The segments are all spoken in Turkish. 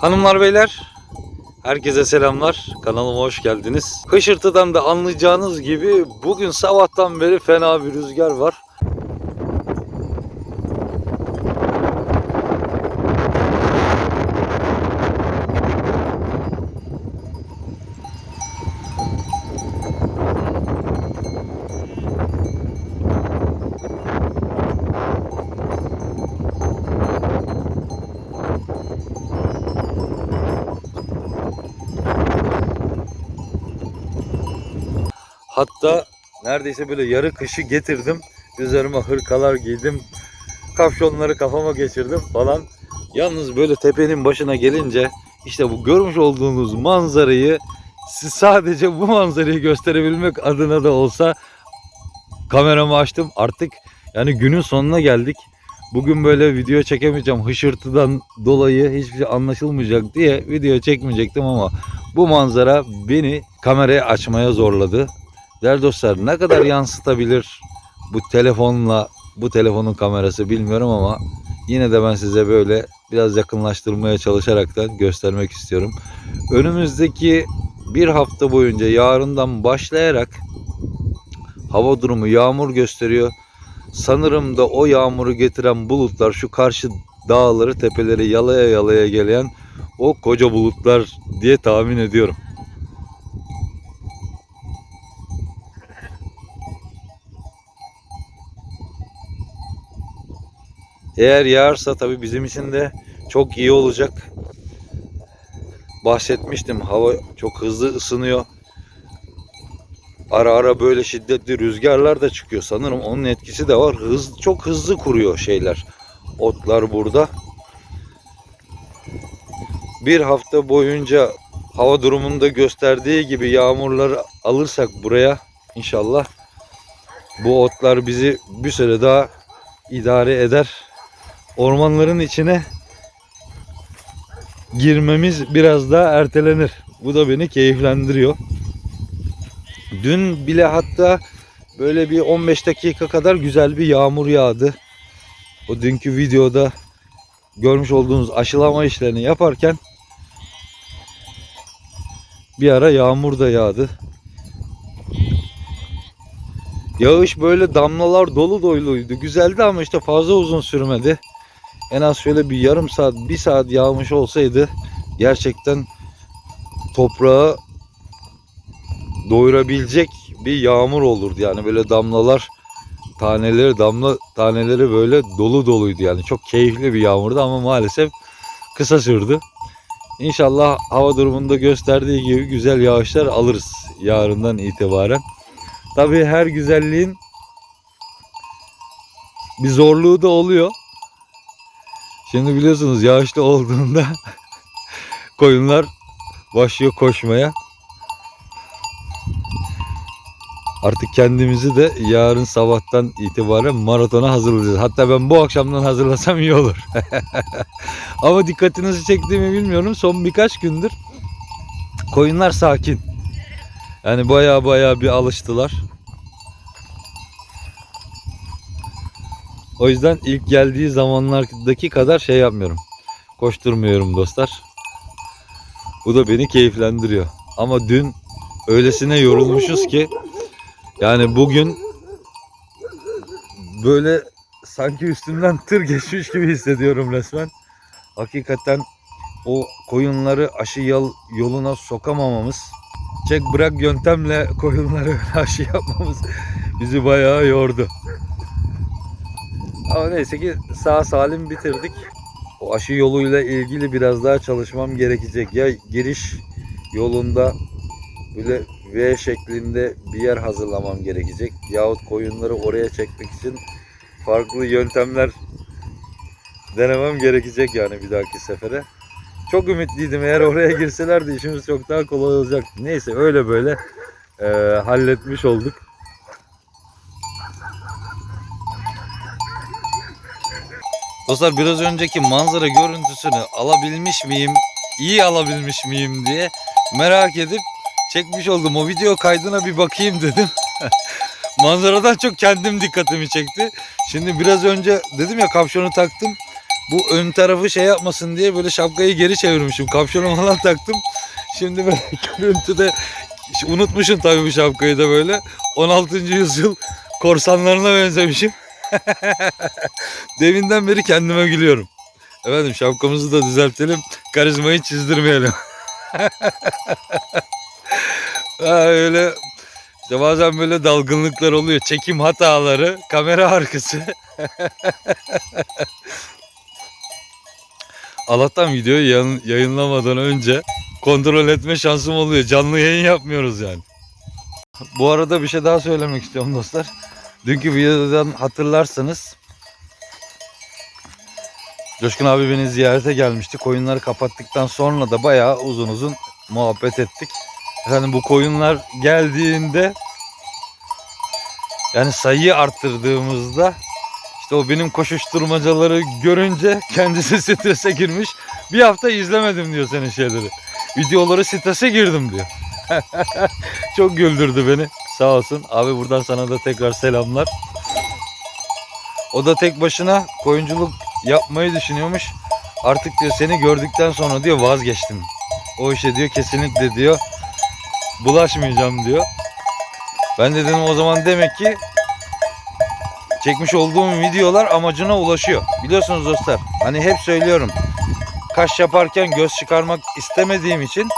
Hanımlar beyler, herkese selamlar. Kanalıma hoş geldiniz. Hışırtıdan da anlayacağınız gibi bugün sabahtan beri fena bir rüzgar var. Hatta neredeyse böyle yarı kışı getirdim. Üzerime hırkalar giydim. Kapşonları kafama geçirdim falan. Yalnız böyle tepenin başına gelince işte bu görmüş olduğunuz manzarayı siz sadece bu manzarayı gösterebilmek adına da olsa kameramı açtım. Artık yani günün sonuna geldik. Bugün böyle video çekemeyeceğim. Hışırtıdan dolayı hiçbir şey anlaşılmayacak diye video çekmeyecektim ama bu manzara beni kamerayı açmaya zorladı. Değerli dostlar ne kadar yansıtabilir bu telefonla bu telefonun kamerası bilmiyorum ama yine de ben size böyle biraz yakınlaştırmaya çalışaraktan göstermek istiyorum. Önümüzdeki bir hafta boyunca yarından başlayarak hava durumu yağmur gösteriyor. Sanırım da o yağmuru getiren bulutlar şu karşı dağları tepeleri yalaya yalaya gelen o koca bulutlar diye tahmin ediyorum. Eğer yağarsa tabii bizim için de çok iyi olacak. Bahsetmiştim hava çok hızlı ısınıyor. Ara ara böyle şiddetli rüzgarlar da çıkıyor. Sanırım onun etkisi de var. Hız, çok hızlı kuruyor şeyler. Otlar burada. Bir hafta boyunca hava durumunda gösterdiği gibi yağmurları alırsak buraya inşallah bu otlar bizi bir süre daha idare eder ormanların içine girmemiz biraz daha ertelenir. Bu da beni keyiflendiriyor. Dün bile hatta böyle bir 15 dakika kadar güzel bir yağmur yağdı. O dünkü videoda görmüş olduğunuz aşılama işlerini yaparken bir ara yağmur da yağdı. Yağış böyle damlalar dolu doluydu. Güzeldi ama işte fazla uzun sürmedi en az şöyle bir yarım saat, bir saat yağmış olsaydı gerçekten toprağı doyurabilecek bir yağmur olurdu. Yani böyle damlalar taneleri damla taneleri böyle dolu doluydu yani çok keyifli bir yağmurdu ama maalesef kısa sürdü. İnşallah hava durumunda gösterdiği gibi güzel yağışlar alırız yarından itibaren. Tabii her güzelliğin bir zorluğu da oluyor. Şimdi biliyorsunuz yağışlı olduğunda koyunlar başlıyor koşmaya. Artık kendimizi de yarın sabahtan itibaren maratona hazırlayacağız. Hatta ben bu akşamdan hazırlasam iyi olur. Ama dikkatinizi çektiğimi bilmiyorum. Son birkaç gündür koyunlar sakin. Yani baya baya bir alıştılar. O yüzden ilk geldiği zamanlardaki kadar şey yapmıyorum. Koşturmuyorum dostlar. Bu da beni keyiflendiriyor. Ama dün öylesine yorulmuşuz ki yani bugün böyle sanki üstümden tır geçmiş gibi hissediyorum resmen. Hakikaten o koyunları aşı yol, yoluna sokamamamız, çek bırak yöntemle koyunları aşı yapmamız bizi bayağı yordu. Ama neyse ki sağ salim bitirdik. O aşı yoluyla ilgili biraz daha çalışmam gerekecek. Ya giriş yolunda böyle V şeklinde bir yer hazırlamam gerekecek. Yahut koyunları oraya çekmek için farklı yöntemler denemem gerekecek yani bir dahaki sefere. Çok ümitliydim eğer oraya girselerdi işimiz çok daha kolay olacak. Neyse öyle böyle eee, halletmiş olduk. Dostlar biraz önceki manzara görüntüsünü alabilmiş miyim, iyi alabilmiş miyim diye merak edip çekmiş oldum. O video kaydına bir bakayım dedim. Manzaradan çok kendim dikkatimi çekti. Şimdi biraz önce dedim ya kapşonu taktım. Bu ön tarafı şey yapmasın diye böyle şapkayı geri çevirmişim. Kapşonu falan taktım. Şimdi böyle görüntüde unutmuşum tabii bu şapkayı da böyle. 16. yüzyıl korsanlarına benzemişim. Deminden beri kendime gülüyorum. Efendim şapkamızı da düzeltelim. Karizmayı çizdirmeyelim. ha, öyle işte bazen böyle dalgınlıklar oluyor. Çekim hataları, kamera arkası. Allah'tan videoyu yayın- yayınlamadan önce kontrol etme şansım oluyor. Canlı yayın yapmıyoruz yani. Bu arada bir şey daha söylemek istiyorum dostlar. Dünkü videodan hatırlarsanız Coşkun abi beni ziyarete gelmişti. Koyunları kapattıktan sonra da bayağı uzun uzun muhabbet ettik. Efendim bu koyunlar geldiğinde yani sayıyı arttırdığımızda işte o benim koşuşturmacaları görünce kendisi strese girmiş. Bir hafta izlemedim diyor senin şeyleri. Videoları strese girdim diyor. Çok güldürdü beni. Sağ olsun. Abi buradan sana da tekrar selamlar. O da tek başına koyunculuk yapmayı düşünüyormuş. Artık diyor seni gördükten sonra diyor vazgeçtim. O işe diyor kesinlikle diyor bulaşmayacağım diyor. Ben de dedim o zaman demek ki çekmiş olduğum videolar amacına ulaşıyor. Biliyorsunuz dostlar hani hep söylüyorum. Kaş yaparken göz çıkarmak istemediğim için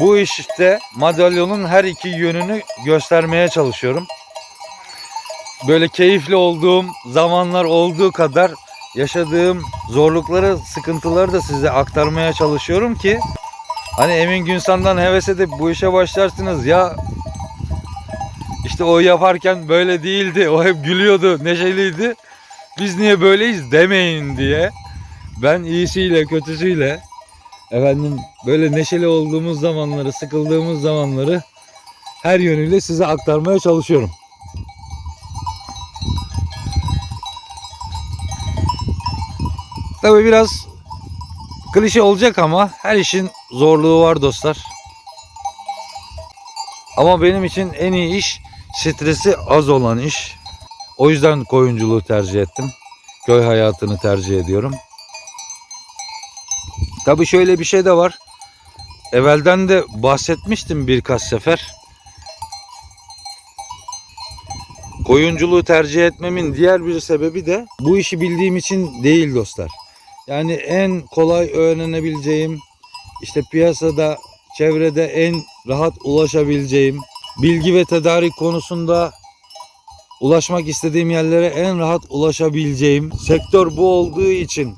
bu işte madalyonun her iki yönünü göstermeye çalışıyorum. Böyle keyifli olduğum zamanlar olduğu kadar yaşadığım zorlukları, sıkıntıları da size aktarmaya çalışıyorum ki hani Emin Günsan'dan heves edip bu işe başlarsınız ya işte o yaparken böyle değildi. O hep gülüyordu, neşeliydi. Biz niye böyleyiz demeyin diye. Ben iyisiyle kötüsüyle efendim böyle neşeli olduğumuz zamanları, sıkıldığımız zamanları her yönüyle size aktarmaya çalışıyorum. Tabii biraz klişe olacak ama her işin zorluğu var dostlar. Ama benim için en iyi iş stresi az olan iş. O yüzden koyunculuğu tercih ettim. Köy hayatını tercih ediyorum. Tabii şöyle bir şey de var. Evvelden de bahsetmiştim birkaç sefer. Koyunculuğu tercih etmemin diğer bir sebebi de bu işi bildiğim için değil dostlar. Yani en kolay öğrenebileceğim, işte piyasada, çevrede en rahat ulaşabileceğim, bilgi ve tedarik konusunda ulaşmak istediğim yerlere en rahat ulaşabileceğim sektör bu olduğu için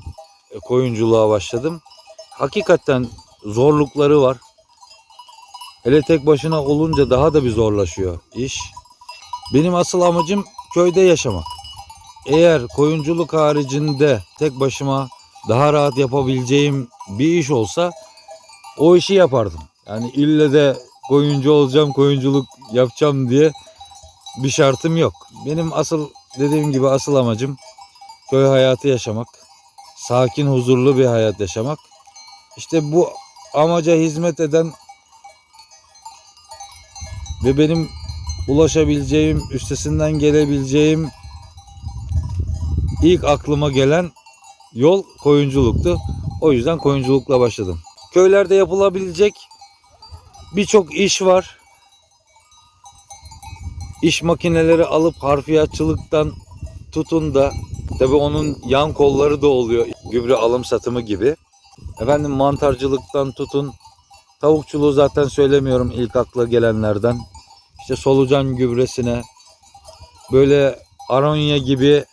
e, koyunculuğa başladım. Hakikaten zorlukları var. Hele tek başına olunca daha da bir zorlaşıyor iş. Benim asıl amacım köyde yaşamak. Eğer koyunculuk haricinde tek başıma daha rahat yapabileceğim bir iş olsa o işi yapardım. Yani ille de koyuncu olacağım, koyunculuk yapacağım diye bir şartım yok. Benim asıl dediğim gibi asıl amacım köy hayatı yaşamak. Sakin, huzurlu bir hayat yaşamak. İşte bu amaca hizmet eden ve benim ulaşabileceğim, üstesinden gelebileceğim ilk aklıma gelen yol koyunculuktu. O yüzden koyunculukla başladım. Köylerde yapılabilecek birçok iş var. İş makineleri alıp harfiyatçılıktan tutun da tabi onun yan kolları da oluyor. Gübre alım satımı gibi. Efendim mantarcılıktan tutun. Tavukçuluğu zaten söylemiyorum ilk akla gelenlerden. İşte solucan gübresine böyle aronya gibi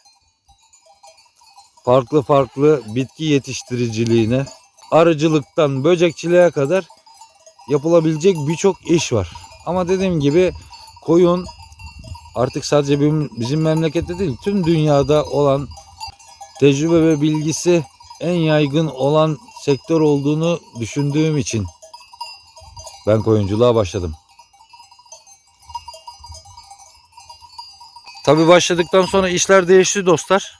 farklı farklı bitki yetiştiriciliğine, arıcılıktan böcekçiliğe kadar yapılabilecek birçok iş var. Ama dediğim gibi koyun artık sadece bizim, memlekette değil tüm dünyada olan tecrübe ve bilgisi en yaygın olan sektör olduğunu düşündüğüm için ben koyunculuğa başladım. Tabi başladıktan sonra işler değişti dostlar.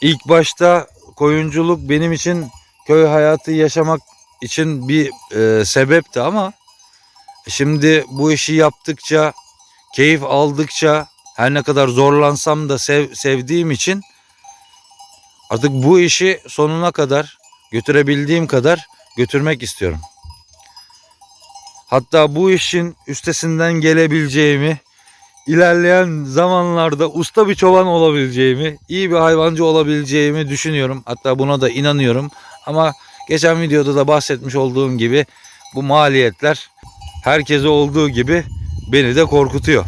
İlk başta koyunculuk benim için köy hayatı yaşamak için bir e, sebepti ama şimdi bu işi yaptıkça, keyif aldıkça her ne kadar zorlansam da sev, sevdiğim için Artık bu işi sonuna kadar götürebildiğim kadar götürmek istiyorum. Hatta bu işin üstesinden gelebileceğimi, ilerleyen zamanlarda usta bir çoban olabileceğimi, iyi bir hayvancı olabileceğimi düşünüyorum. Hatta buna da inanıyorum. Ama geçen videoda da bahsetmiş olduğum gibi bu maliyetler herkese olduğu gibi beni de korkutuyor.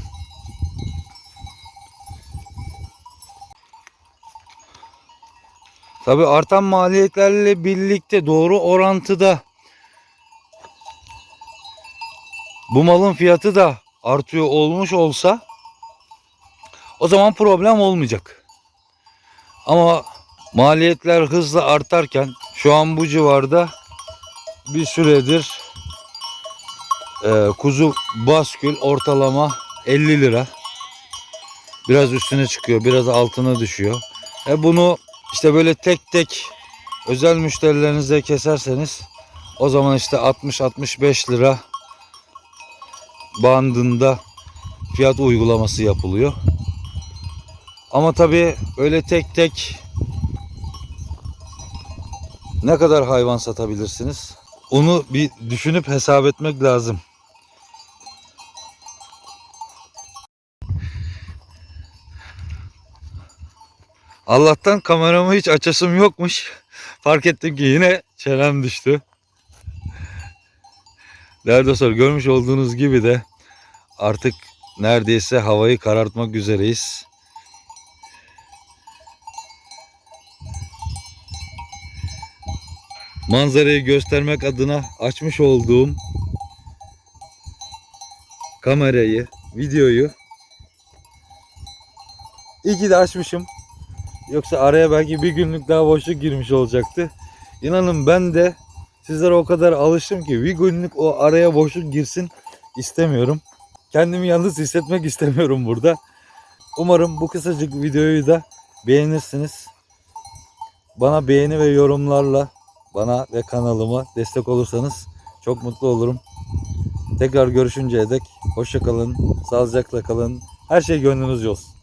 Tabii artan maliyetlerle birlikte doğru orantıda bu malın fiyatı da artıyor olmuş olsa o zaman problem olmayacak. Ama maliyetler hızla artarken şu an bu civarda bir süredir e, kuzu baskül ortalama 50 lira. Biraz üstüne çıkıyor, biraz altına düşüyor. E bunu işte böyle tek tek özel müşterilerinize keserseniz o zaman işte 60-65 lira bandında fiyat uygulaması yapılıyor. Ama tabii öyle tek tek ne kadar hayvan satabilirsiniz? Onu bir düşünüp hesap etmek lazım. Allah'tan kameramı hiç açasım yokmuş. Fark ettim ki yine çenem düştü. Değerli dostlar görmüş olduğunuz gibi de artık neredeyse havayı karartmak üzereyiz. Manzarayı göstermek adına açmış olduğum kamerayı, videoyu iyi ki de açmışım. Yoksa araya belki bir günlük daha boşluk girmiş olacaktı. İnanın ben de sizlere o kadar alıştım ki bir günlük o araya boşluk girsin istemiyorum. Kendimi yalnız hissetmek istemiyorum burada. Umarım bu kısacık videoyu da beğenirsiniz. Bana beğeni ve yorumlarla bana ve kanalıma destek olursanız çok mutlu olurum. Tekrar görüşünceye dek hoşça kalın, sağlıcakla kalın. Her şey gönlünüzce olsun.